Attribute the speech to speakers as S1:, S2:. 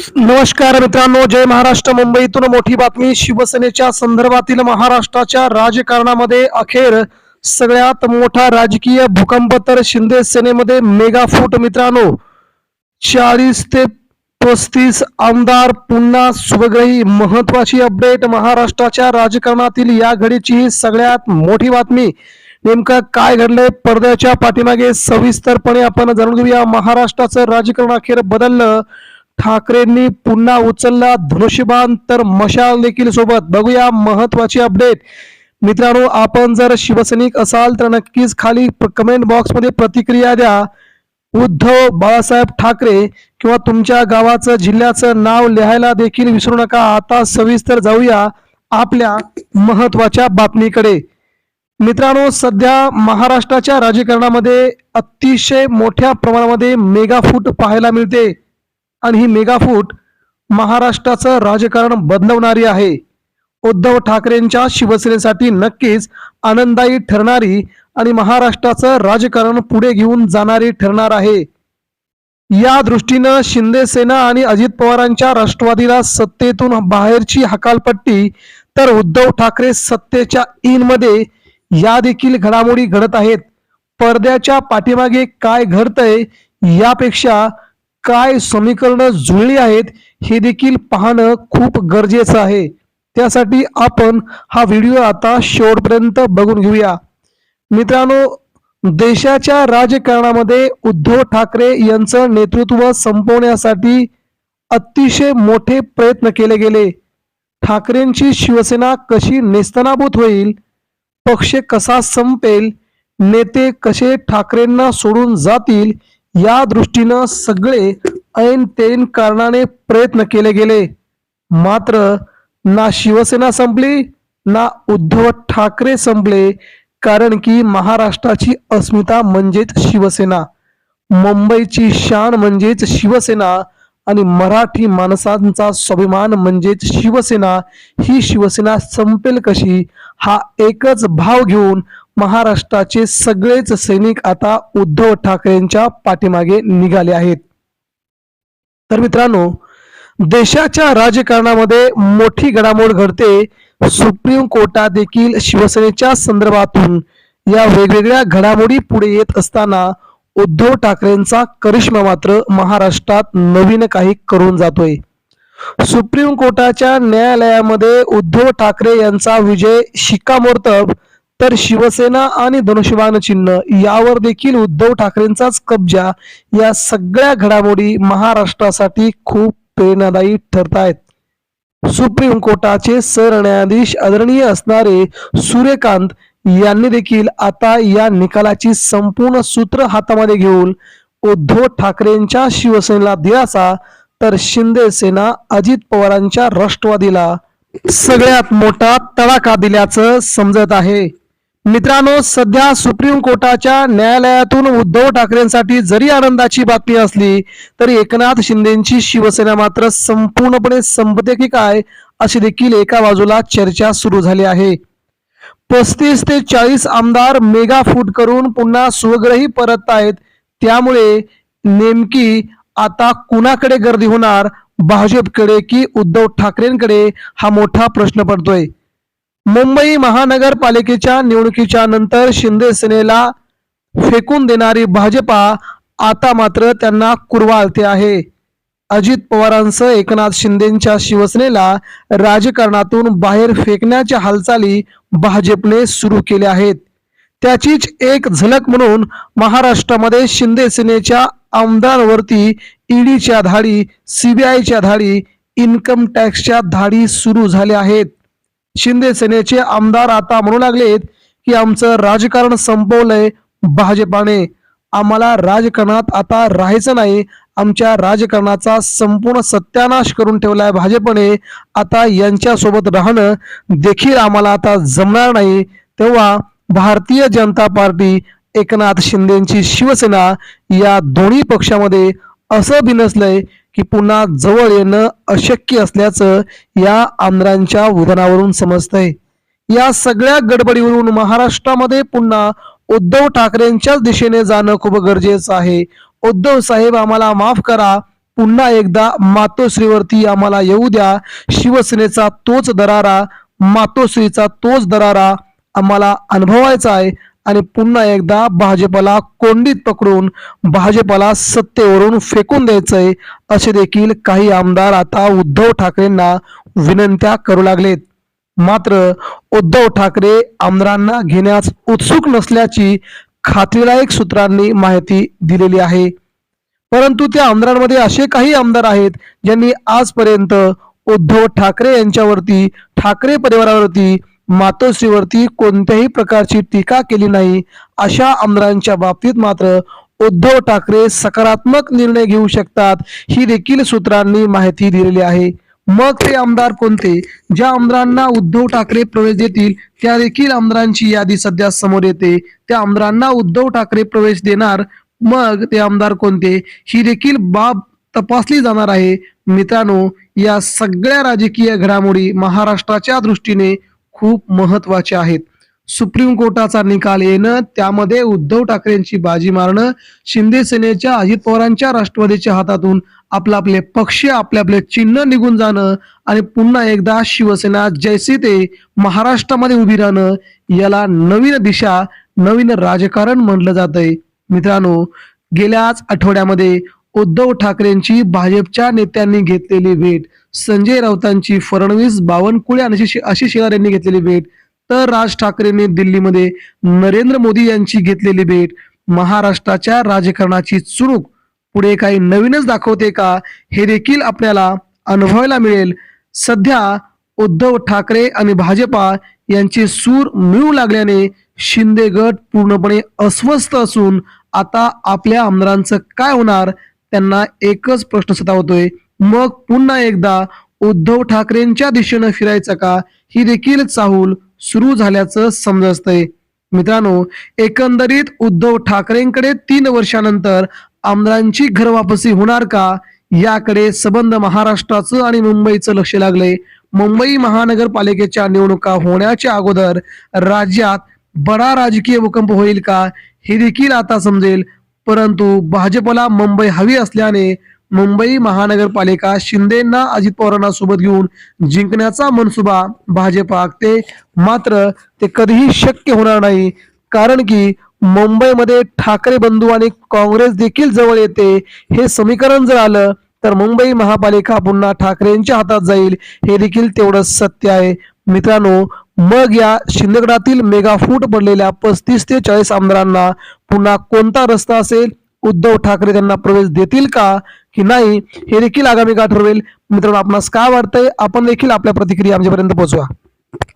S1: नमस्कार मित्रांनो जय महाराष्ट्र. मुंबईतून मोठी बातमी शिवसेनेच्या संदर्भातील महाराष्ट्राच्या राजकारणामध्ये अखेर सगळ्यात मोठा राजकीय भूकंप तर शिंदे सेनेमध्ये मेगा फूट मित्रांनो. चाळीस ते पस्तीस आमदार पुन्हा शुभग्रही. महत्वाची अपडेट महाराष्ट्राच्या राजकारणातील या घडीची ही सगळ्यात मोठी बातमी. नेमकं काय घडलंय? पडद्याच्या पाठीमागे सविस्तरपणे आपण जाणून घेऊया. महाराष्ट्राचं राजकारण अखेर बदललं. ठाकरेंनी पुन्हा उचलला धनुष्यबाण तर मशाल देखील सोबत. बघूया महत्वाची अपडेट मित्रांनो आपण जर शिवसैनिक असाल तर नक्कीच खाली कमेंट बॉक्समध्ये प्रतिक्रिया द्या. उद्धव बाळासाहेब ठाकरे किंवा तुमच्या गावाचं जिल्ह्याचं नाव लिहायला देखील विसरू नका. आता सविस्तर जाऊया आपल्या महत्त्वाच्या बातमीकडे. मित्रांनो सध्या महाराष्ट्राच्या राजकारणामध्ये अतिशय मोठ्या प्रमाणामध्ये मेगाफूट पाहायला मिळते. आणि ही मेगाफूट महाराष्ट्राचं राजकारण बदलवणारी आहे. उद्धव ठाकरेंच्या शिवसेनेसाठी नक्कीच आनंददायी ठरणारी आणि महाराष्ट्राचं राजकारण पुढे घेऊन जाणारी ठरणार आहे. या दृष्टीनं शिंदे सेना आणि अजित पवारांच्या राष्ट्रवादीला सत्तेतून बाहेरची हकालपट्टी तर उद्धव ठाकरे सत्तेच्या इनमध्ये या देखील घडामोडी घडत आहेत. पडद्याच्या पाठीमागे काय घडतंय यापेक्षा काय समीकरणं जुळली आहेत हे देखील पाहणं खूप गरजेचं आहे. त्यासाठी आपण हा व्हिडिओ आता शेवटपर्यंत बघून घेऊया. मित्रांनो देशाच्या राजकारणामध्ये उद्धव ठाकरे यांचं नेतृत्व संपवण्यासाठी अतिशय मोठे प्रयत्न केले गेले. ठाकरेंची शिवसेना कशी नेस्तनाभूत होईल पक्ष कसा संपेल नेते कसे ठाकरेंना सोडून जातील या दृष्टीनं सगळे ऐन तेन कारणाने प्रयत्न केले गेले. मात्र ना शिवसेना संपली ना उद्धव ठाकरे संपले कारण की महाराष्ट्राची अस्मिता म्हणजेच शिवसेना. मुंबईची शान म्हणजेच शिवसेना आणि मराठी माणसांचा स्वाभिमान म्हणजेच शिवसेना ही शिवसेना संपेल कशी हा एकच भाव घेऊन महाराष्ट्राचे सगळेच सैनिक आता उद्धव ठाकरेंच्या पाठीमागे निघाले आहेत. तर मित्रांनो देशाच्या राजकारणामध्ये मोठी घडामोड घडते. सुप्रीम कोर्टात देखील शिवसेनेच्या संदर्भातून या वेगवेगळ्या घडामोडी पुढे येत असताना उद्धव ठाकरेंचा करिश्मा मात्र महाराष्ट्रात नवीन काही करून जातोय. सुप्रीम कोर्टाच्या न्यायालयामध्ये उद्धव ठाकरे यांचा विजय शिक्कामोर्तब तर शिवसेना आणि धनुष्यबाण चिन्ह यावर देखील उद्धव ठाकरेंचाच कब्जा या सगळ्या घडामोडी महाराष्ट्रासाठी खूप प्रेरणादायी ठरत आहेत सुप्रीम कोर्टाचे सरन्यायाधीश आदरणीय असणारे सूर्यकांत यांनी देखील आता या निकालाची संपूर्ण सूत्र हातामध्ये घेऊन उद्धव ठाकरेंच्या शिवसेनेला दिलासा तर शिंदे सेना अजित पवारांच्या राष्ट्रवादीला सगळ्यात मोठा तडाखा दिल्याचं समजत आहे. मित्रांनो सध्या सुप्रीम कोर्टाच्या न्यायालयातून उद्धव ठाकरेंसाठी जरी आनंदाची बातमी असली तरी एकनाथ शिंदेची शिवसेना मात्र संपूर्णपणे संपते की काय अशी देखील एका बाजूला चर्चा सुरू झाली आहे. पस्तीस ते चाळीस आमदार मेगा फूट करून पुन्हा स्वग्रही परत आहेत. त्यामुळे नेमकी आता कुणाकडे गर्दी होणार भाजपकडे की उद्धव ठाकरेंकडे हा मोठा प्रश्न पडतोय. मुंबई महानगरपालिकेच्या निवडणुकीच्या नंतर शिंदे सेनेला फेकून देणारी भाजपा आता मात्र त्यांना कुरवाळते आहे. अजित पवारांसह एकनाथ शिंदेच्या शिवसेनेला राजकारणातून बाहेर फेकण्याच्या हालचाली भाजपने सुरू केल्या आहेत. त्याचीच एक झलक म्हणून महाराष्ट्रामध्ये शिंदे सेनेच्या आमदारांवरती ईडीच्या धाडी सीबीआयच्या धाडी इन्कम टॅक्सच्या धाडी सुरू झाल्या आहेत. शिंदे सेनेचे आमदार आता म्हणू लागलेत की आमचं राजकारण संपवलंय भाजपाने. आम्हाला राजकारणात आता राहायचं नाही. आमच्या राजकारणाचा संपूर्ण सत्यानाश करून ठेवलाय भाजपने. आता यांच्यासोबत राहणं देखील आम्हाला आता जमणार नाही. तेव्हा भारतीय जनता पार्टी एकनाथ शिंदेची शिवसेना या दोन्ही पक्षामध्ये असं बिनसलंय की पुन्हा जवळ येणं अशक्य असल्याचं या आमदारांच्या विधानावरून समजतंय. या सगळ्या गडबडीवरून महाराष्ट्रामध्ये पुन्हा उद्धव ठाकरेंच्याच दिशेने जाणं खूप गरजेचं आहे. उद्धव साहेब आम्हाला माफ करा. पुन्हा एकदा मातोश्रीवरती आम्हाला येऊ द्या. शिवसेनेचा तोच दरारा मातोश्रीचा तोच दरारा आम्हाला अनुभवायचा आहे. आणि पुन्हा एकदा भाजपला कोंडीत पकडून भाजपला सत्तेवरून फेकून द्यायचंय असे देखील काही आमदार आता उद्धव ठाकरेंना विनंत्या करू लागलेत. मात्र उद्धव ठाकरे आमदारांना घेण्यास उत्सुक नसल्याची खात्रीलायक सूत्रांनी माहिती दिलेली आहे. परंतु त्या आमदारांमध्ये असे काही आमदार आहेत ज्यांनी आजपर्यंत उद्धव ठाकरे यांच्यावरती ठाकरे परिवारावरती मातोश्रीवरती कोणत्याही प्रकारची टीका केली नाही अशा आमदारांच्या बाबतीत मात्र उद्धव ठाकरे सकारात्मक निर्णय घेऊ शकतात ही देखील सूत्रांनी माहिती दिलेली आहे. मग ते आमदार कोणते? ज्या आमदारांना उद्धव ठाकरे प्रवेश देतील त्या देखील आमदारांची यादी सध्या समोर येते. त्या आमदारांना उद्धव ठाकरे प्रवेश देणार मग ते आमदार कोणते? ही देखील बाब तपासली जाणार आहे. मित्रांनो या सगळ्या राजकीय घडामोडी महाराष्ट्राच्या दृष्टीने खूप महत्त्वाचे आहेत. सुप्रीम कोर्टाचा निकाल येणं त्यामध्ये उद्धव ठाकरेंची बाजी मारणं शिंदे सेनेच्या अजित पवारांच्या राष्ट्रवादीच्या हातातून आपलं आपले पक्ष आपले आपले चिन्ह निघून जाणं आणि पुन्हा एकदा शिवसेना जैसे ते महाराष्ट्रामध्ये उभी राहणं याला नवीन दिशा नवीन राजकारण म्हणलं जातंय. मित्रांनो गेल्याच आठवड्यामध्ये उद्धव ठाकरेंची भाजपच्या नेत्यांनी घेतलेली भेट. संजय राऊतांची फडणवीस बावनकुळे आणि अशी अशी शेलार यांनी घेतलेली भेट तर राज ठाकरेंनी दिल्लीमध्ये नरेंद्र मोदी यांची घेतलेली भेट महाराष्ट्राच्या राजकारणाची चुणूक. पुढे काही नवीनच दाखवते का? हे देखील आपल्याला अनुभवायला मिळेल. सध्या उद्धव ठाकरे आणि भाजपा यांचे सूर मिळू लागल्याने शिंदे गट पूर्णपणे अस्वस्थ असून आता आपल्या आमदारांचं काय होणार त्यांना एकच प्रश्न सतावतोय. मग पुन्हा एकदा उद्धव ठाकरेंच्या दिशेनं फिरायचं का? ही देखील चाहूल सुरू झाल्याचं समजतंय. मित्रांनो एकंदरीत उद्धव ठाकरेंकडे तीन वर्षानंतर आमदारांची घरवापसी होणार का? याकडे सबंध महाराष्ट्राचं आणि मुंबईचं लक्ष लागले. मुंबई महानगरपालिकेच्या निवडणुका होण्याच्या अगोदर राज्यात बडा राजकीय भूकंप होईल का? हे देखील आता समजेल. परंतु भाजपला मुंबई हवी असल्याने मुंबई महानगरपालिका शिंदेना अजित पवारांना सोबत घेऊन जिंकण्याचा मनसुबा भाजप आखते. मात्र ते कधीही शक्य होणार नाही कारण की मुंबईमध्ये ठाकरे बंधू आणि काँग्रेस देखील जवळ येते. हे समीकरण जर आलं तर मुंबई महापालिका पुन्हा ठाकरेंच्या हातात जाईल. हे देखील तेवढं सत्य आहे. मित्रांनो मग या शिंदेगडातील मेगा फूट पडलेल्या पस्तीस ते चाळीस आमदारांना पुन्हा कोणता रस्ता असेल? उद्धव ठाकरे त्यांना प्रवेश देतील का की नाही हे देखील आगामी काळ ठरवेल मित्रांनो आपणास काय वाटतंय? आपण देखील आपल्या प्रतिक्रिया आमच्यापर्यंत पोहोचवा.